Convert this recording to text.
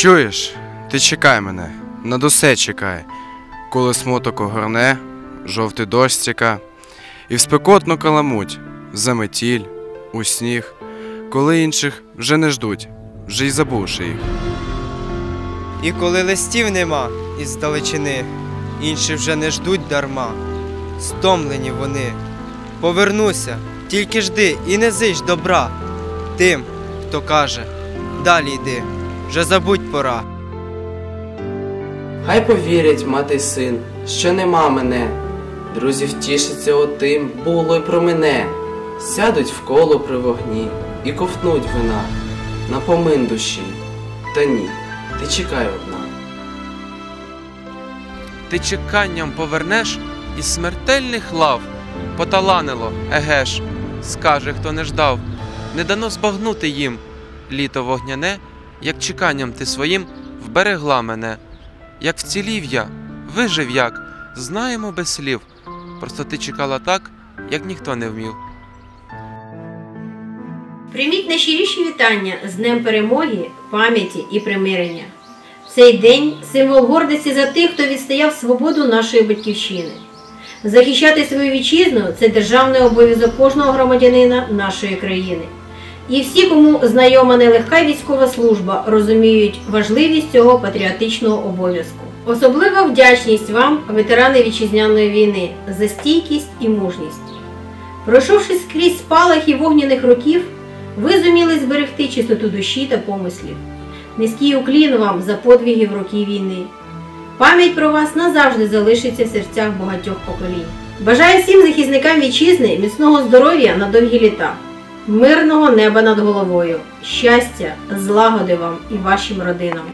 Чуєш, ти чекай мене, над усе чекай, коли смуток огорне, жовтий дощ стіка, і в спекотну каламуть, заметіль, у сніг, коли інших вже не ждуть, вже й забувши їх. І коли листів нема із далечини, інші вже не ждуть дарма, стомлені вони. Повернуся, тільки жди і не зич добра тим, хто каже, далі йди, вже забудь пора. Хай повірять мати й син, що нема мене. Друзі втішаться отим, було й про мене. Сядуть в коло при вогні і ковтнуть вина. Напомин душі. Та ні, ти чекай одна. Ти чеканням повернеш із смертельних лав. Поталанило, еге ж, скаже, хто не ждав. Не дано збагнути їм. Літо вогняне, як чеканням ти своїм вберегла мене. Як вцілів я, вижив як, знаємо без слів. Просто ти чекала так, як ніхто не вмів. Прийміть найщиріші вітання з Днем перемоги, пам'яті і примирення. Цей день символ гордості за тих, хто відстояв свободу нашої батьківщини. Захищати свою вітчизну це державний обов'язок кожного громадянина нашої країни. І всі, кому знайома нелегка військова служба, розуміють важливість цього патріотичного обов'язку. Особлива вдячність вам, ветерани вітчизняної війни, за стійкість і мужність. Пройшовши скрізь спалахи вогняних років, ви зуміли зберегти чистоту душі та помислів. Низький уклін вам за подвиги в роки війни. Пам'ять про вас назавжди залишиться в серцях багатьох поколінь. Бажаю всім захисникам вітчизни міцного здоров'я на довгі літа, мирного неба над головою, щастя, злагоди вам і вашим родинам.